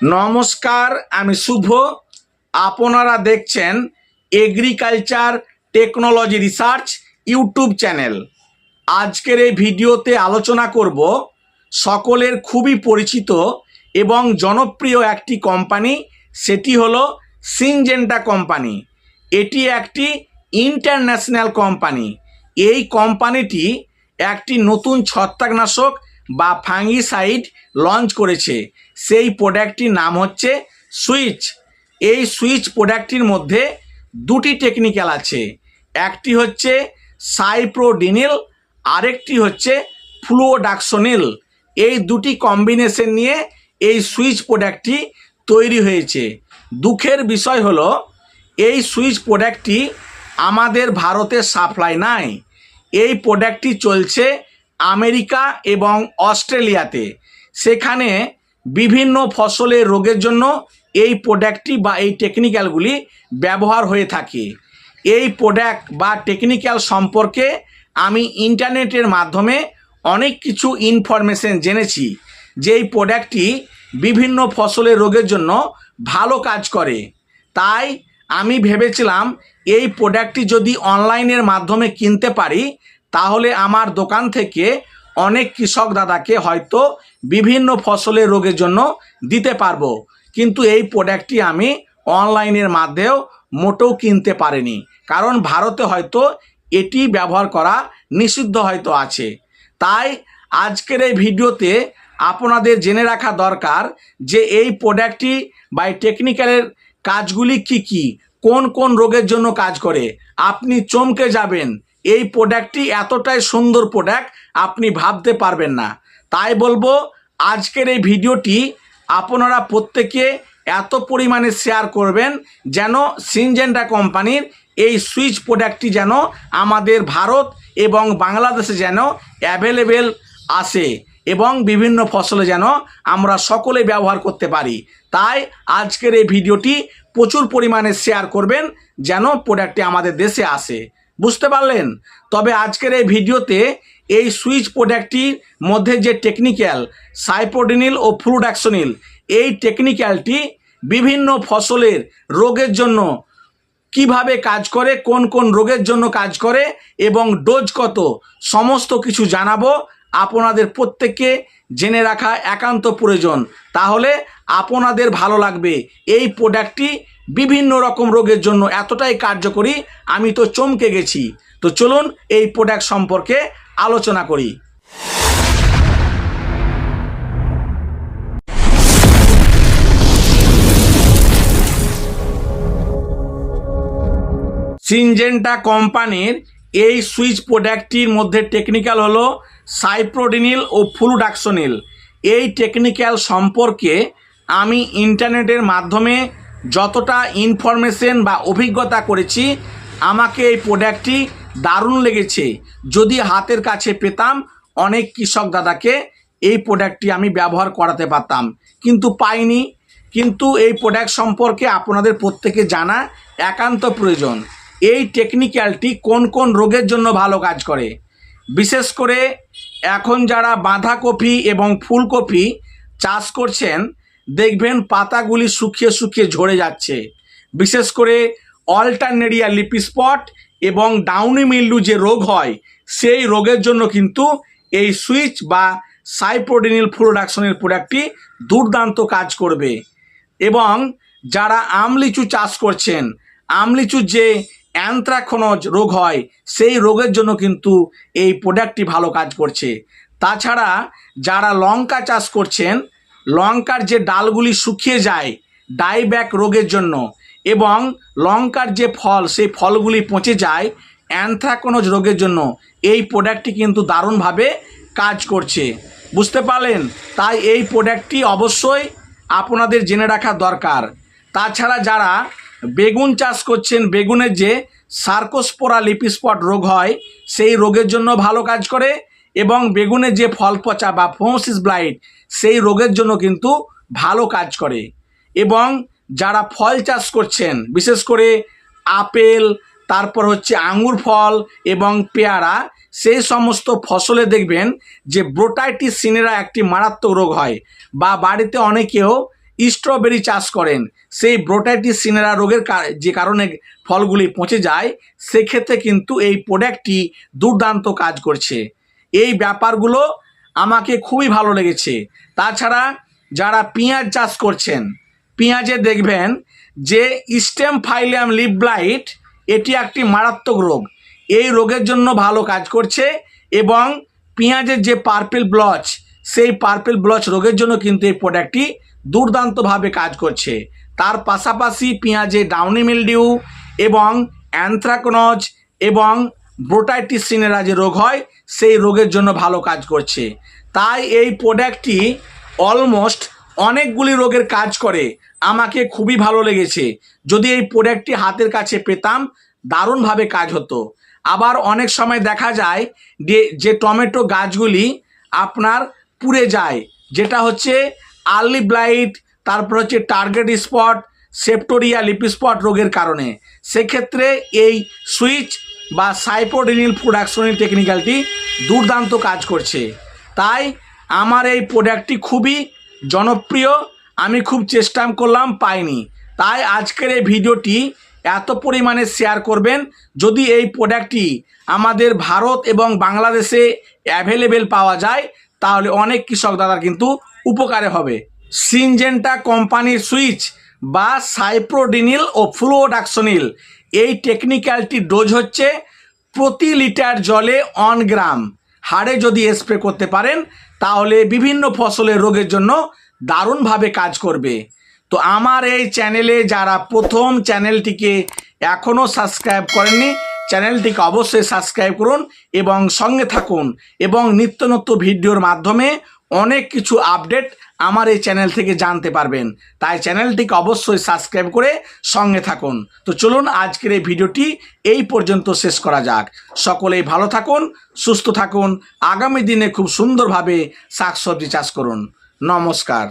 নমস্কার, আমি শুভ। আপনারা দেখছেন agriculture technology research YouTube channel আজকের এই ভিডিওতে আলোচনা করব সকলের খুবই পরিচিত এবং জনপ্রিয় একটি কোম্পানি সেটি হলো সিনজেন্টা কোম্পানি এটি একটি ইন্টারন্যাশনাল কোম্পানি এই কোম্পানিটি একটি নতুন ছত্রাকনাশক বা ফাঙ্গিসাইড লঞ্চ করেছে। সেই প্রোডাক্টটির নাম হচ্ছে সুইচ। এই সুইচ প্রোডাক্টটির মধ্যে দুটি টেকনিক্যাল আছে। একটি হচ্ছে সাইপ্রোডিনিল, আরেকটি হচ্ছে ফ্লুওডাক্সোনিল এই দুটি কম্বিনেশন নিয়ে এই সুইচ প্রোডাক্টটি তৈরি হয়েছে। দুঃখের বিষয় হলো, এই সুইচ প্রোডাক্টটি আমাদের ভারতে সাপ্লাই নাই। এই প্রোডাক্টটি চলছে আমেরিকা এবং অস্ট্রেলিয়াতে। সেখানে বিভিন্ন ফসলের রোগের জন্য এই প্রোডাক্টটি বা এই টেকনিক্যালগুলি ব্যবহার হয়ে থাকে। এই প্রোডাক্ট বা টেকনিক্যাল সম্পর্কে আমি ইন্টারনেটের মাধ্যমে অনেক কিছু ইনফরমেশন জেনেছি যে এই প্রোডাক্টটি বিভিন্ন ফসলের রোগের জন্য ভালো কাজ করে। তাই আমি ভেবেছিলাম এই প্রোডাক্টটি যদি অনলাইনের মাধ্যমে কিনতে পারি তাহলে আমার দোকান থেকে অনেক কৃষক দাদাকে হয়তো বিভিন্ন ফসলের রোগের জন্য দিতে পারব। কিন্তু এই প্রোডাক্টটি আমি অনলাইনের মাধ্যমেও মোটেও কিনতে পারিনি। কারণ ভারতে হয়তো এটি ব্যবহার করা নিষিদ্ধ হয়তো আছে। তাই আজকের এই ভিডিওতে আপনাদের জেনে রাখা দরকার যে এই প্রোডাক্টটি বা টেকনিক্যালের কাজগুলি কি কি, কোন কোন রোগের জন্য কাজ করে, আপনি চমকে যাবেন। এই প্রোডাক্টটি এতটাই সুন্দর প্রোডাক্ট আপনি ভাবতে পারবেন না। তাই বলব, আজকের এই ভিডিওটি আপনারা প্রত্যেকে এত পরিমাণে শেয়ার করবেন যেন সিনজেন্ডা কোম্পানির এই সুইচ প্রোডাক্টটি যেন আমাদের ভারত এবং বাংলাদেশে যেন অ্যাভেলেবেল আসে এবং বিভিন্ন ফসলে যেন আমরা সকলে ব্যবহার করতে পারি। তাই আজকের এই ভিডিওটি প্রচুর পরিমাণে শেয়ার করবেন যেন প্রোডাক্টটি আমাদের দেশে আসে। বুঝতে পারলেন? তবে আজকের এই ভিডিওতে এই সুইচ প্রোডাক্টটির মধ্যে যে টেকনিক্যাল সাইপোডিনিল ও ফ্লুডাক্সোনিল এই টেকনিক্যালটি বিভিন্ন ফসলের রোগের জন্য কীভাবে কাজ করে, কোন কোন রোগের জন্য কাজ করে এবং ডোজ কত, সমস্ত কিছু জানাব। আপনাদের প্রত্যেককে জেনে রাখা একান্ত প্রয়োজন। তাহলে আপনাদের ভালো লাগবে। এই প্রোডাক্টটি বিভিন্ন রকম রোগের জন্য এতটাই কার্যকরী, আমি তো চমকে গেছি। তো চলুন এই প্রোডাক্ট সম্পর্কে আলোচনা করি। সিনজেন্টা কোম্পানির এই সুইচ প্রোডাক্টটির মধ্যে টেকনিক্যাল হলো সাইপ্রোডিনিল ও ফ্লুডাক্সোনিল। এই টেকনিক্যাল সম্পর্কে আমি ইন্টারনেটের মাধ্যমে যতটা ইনফরমেশন বা অভিজ্ঞতা করেছি, আমাকে এই প্রোডাক্টটি দারুণ লেগেছে। যদি হাতের কাছে পেতাম, অনেক কৃষক দাদাকে এই প্রোডাক্টটি আমি ব্যবহার করাতে পারতাম। কিন্তু পাইনি। কিন্তু এই প্রোডাক্ট সম্পর্কে আপনাদের প্রত্যেকে জানা একান্ত প্রয়োজন। এই টেকনিক্যালটি কোন কোন রোগের জন্য ভালো কাজ করে? বিশেষ করে এখন যারা বাঁধাকপি এবং ফুলকপি চাষ করছেন দেখবেন পাতাগুলি শুকিয়ে শুকিয়ে ঝরে যাচ্ছে। বিশেষ করে অল্টারনেরিয়া লিপি স্পট এবং ডাউনি মিল্ডু যে রোগ হয়, সেই রোগের জন্য কিন্তু এই সুইচ বা সাইপ্রোডিনিল প্রোডাকশনের প্রোডাক্টটি দুর্দান্ত কাজ করবে। এবং যারা আমলিচু চাষ করছেন, আমলিচুর যে অ্যান্থ্রাকোনজ রোগ হয়, সেই রোগের জন্য কিন্তু এই প্রোডাক্টটি ভালো কাজ করছে। তাছাড়া যারা লঙ্কা চাষ করছেন লঙ্কার যে ডালগুলি শুকিয়ে যায় ডাইব্যাক রোগের জন্য এবং লঙ্কার যে ফল, সেই ফলগুলি পচে যায়, অ্যান্থ্রাকোনোজ রোগের জন্য এই প্রোডাক্টটি কিন্তু দারুণভাবে কাজ করছে। বুঝতে পারলেন? তাই এই প্রোডাক্টটি অবশ্যই আপনাদের জেনে রাখা দরকার। তাছাড়া যারা বেগুন চাষ করছেন, বেগুনের যে সার্কোস্পোরা লিপিস্পট রোগ হয়, সেই রোগের জন্য ভালো কাজ করে এবং বেগুনের যে ফল পচা বা ফোমসিস ব্লাইট সেই রোগের জন্য কিন্তু ভালো কাজ করে। এবং যারা ফল চাষ করছেন, বিশেষ করে আপেল, তারপর হচ্ছে আঙুর ফল এবং পেয়ারা, সেই সমস্ত ফসলে দেখবেন যে ব্রোটাইটিস সিনেরা একটি মারাত্মক রোগ হয় বা বাড়িতে অনেকেও স্ট্রবেরি চাষ করেন। সেই ব্রোটাইটিস সিনেরা রোগের যে কারণে ফলগুলি পচে যায়, সেক্ষেত্রে কিন্তু এই প্রোডাক্টটি দুর্দান্ত কাজ করছে। এই ব্যাপারগুলো আমাকে খুবই ভালো লেগেছে। তাছাড়া যারা পেঁয়াজ চাষ করছেন, পেঁয়াজে দেখবেন যে স্টেম ফাইলিয়াম লিপ ব্লাইট এটি একটি মারাত্মক রোগ। এই রোগের জন্য ভালো কাজ করছে এবং পেঁয়াজের যে পার্পেল ব্লচ সেই পার্পেল ব্লচ রোগের জন্য কিন্তু এই প্রোডাক্টটি দুর্দান্তভাবে কাজ করছে। তার পাশাপাশি পেঁয়াজে ডাউনি মিলডিউ এবং অ্যানথ্রাকনজ এবং ব্রোটাইটিস সিনেরা যে রোগ হয় সেই রোগের জন্য ভালো কাজ করছে। তাই এই প্রোডাক্টটি অলমোস্ট অনেকগুলি রোগের কাজ করে। আমাকে খুবই ভালো লেগেছে। যদি এই প্রোডাক্টটি হাতের কাছে পেতাম, দারুণভাবে কাজ হতো। আবার অনেক সময় দেখা যায় যে টমেটো গাছগুলি আপনার পুড়ে যায়, যেটা হচ্ছে আর্লি ব্লাইট তারপর হচ্ছে target spot septoria leaf spot রোগের কারণে। সেক্ষেত্রে এই সুইচ বা সাইপোডিনিল প্রোডাকশনিল টেকনিক্যালটি দুর্দান্ত কাজ করছে। তাই আমার এই প্রোডাক্টটি খুবই জনপ্রিয়, আমি খুব চেষ্টা করলাম পাইনি। তাই আজকের এই ভিডিওটি এত পরিমাণে শেয়ার করবেন, যদি এই প্রোডাক্টটি আমাদের ভারত এবং বাংলাদেশে অ্যাভেলেবেল পাওয়া যায়, তাহলে অনেক কৃষক দাদার কিন্তু উপকারে হবে। সিনজেন্টা কোম্পানির সুইচ বা সাইপ্রোডিনিল ও ফ্লুওডাক্সনিল এই টেকনিক্যালটি ডোজ হচ্ছে প্রতি লিটার জলে অন গ্রাম হাড়ে যদি স্প্রে করতে পারেন, তাহলে বিভিন্ন ফসলের রোগের জন্য দারুণভাবে কাজ করবে। তো আমার এই চ্যানেলে যারা প্রথম চ্যানেলটিকে এখনও সাবস্ক্রাইব করেননি চ্যানেলটিকে অবশ্যই সাবস্ক্রাইব করুন এবং সঙ্গে থাকুন এবং নিত্য নতুন ভিডিওর মাধ্যমে অনেক কিছু আপডেট আমার এই চ্যানেল থেকে জানতে পারবেন। তাই চ্যানেলটিকে অবশ্যই সাবস্ক্রাইব করে সঙ্গে থাকুন। তো চলুন আজকের এই ভিডিওটি এই পর্যন্ত শেষ করা যাক। সকলেই ভালো থাকুন, সুস্থ থাকুন, আগামী দিনে খুব সুন্দরভাবে শাকসবজি চাষ করুন। নমস্কার।